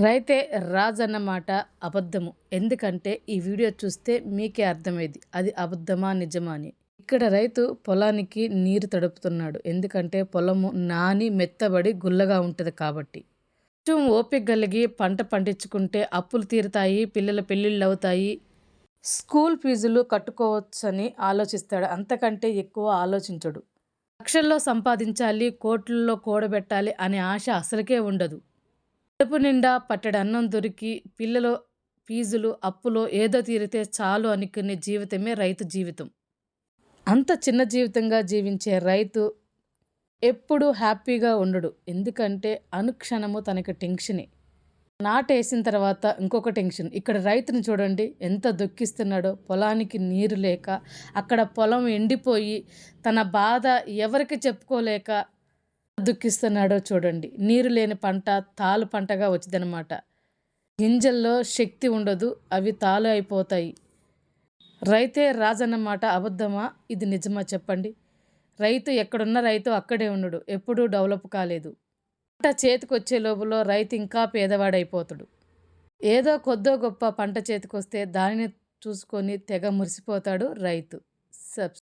రైతే రాజు అన్నమాట అబద్ధము. ఎందుకంటే ఈ వీడియో చూస్తే మీకే అర్థమైంది. అది అబద్ధమా నిజమా అని. ఇక్కడ రైతు పొలానికి నీరు తడుపుతున్నాడు. ఎందుకంటే పొలము నాని మెత్తబడి గుల్లగా ఉంటుంది కాబట్టి. కొంచెం ఓపిక కలిగి పంట పండించుకుంటే అప్పులు తీరుతాయి పిల్లల పెళ్ళిళ్ళు అవుతాయి. స్కూల్ ఫీజులు కట్టుకోవచ్చని ఆలోచిస్తాడు. అంతకంటే ఎక్కువ ఆలోచించడు. లక్షల్లో సంపాదించాలి కోట్లలో కూడబెట్టాలి అనే ఆశ అసలుకే ఉండదు. కడుపు నిండా పట్టడి అన్నం దొరికి పిల్లలు ఫీజులు అప్పులో ఏదో తీరితే చాలు అనుకునే జీవితమే రైతు జీవితం. అంత చిన్న జీవితంగా జీవించే రైతు ఎప్పుడూ హ్యాపీగా ఉండడు. ఎందుకంటే అనుక్షణము తనకి టెన్షనే. నాటేసిన తర్వాత ఇంకొక టెన్షన్. ఇక్కడ రైతుని చూడండి ఎంత దుఃఖిస్తున్నాడో. పొలానికి నీరు లేక అక్కడ పొలం ఎండిపోయి తన బాధ ఎవరికి చెప్పుకోలేక దుఃఖిస్తున్నాడో చూడండి. నీరు లేని పంట తాలు పంటగా వచ్చిందనమాట గింజల్లో శక్తి ఉండదు అవి తాలు అయిపోతాయి. రైతే రాజన్నమాట అబద్ధమా? ఇది నిజమా చెప్పండి. రైతు ఎక్కడున్న రైతు అక్కడే ఉండడు ఎప్పుడూ డెవలప్ కాలేదు. పంట చేతికొచ్చే లోపల రైతు ఇంకా పేదవాడైపోతాడు. ఏదో కొద్దో గొప్ప పంట చేతికొస్తే దానిని చూసుకొని తెగ మురిసిపోతాడు రైతు. సబ్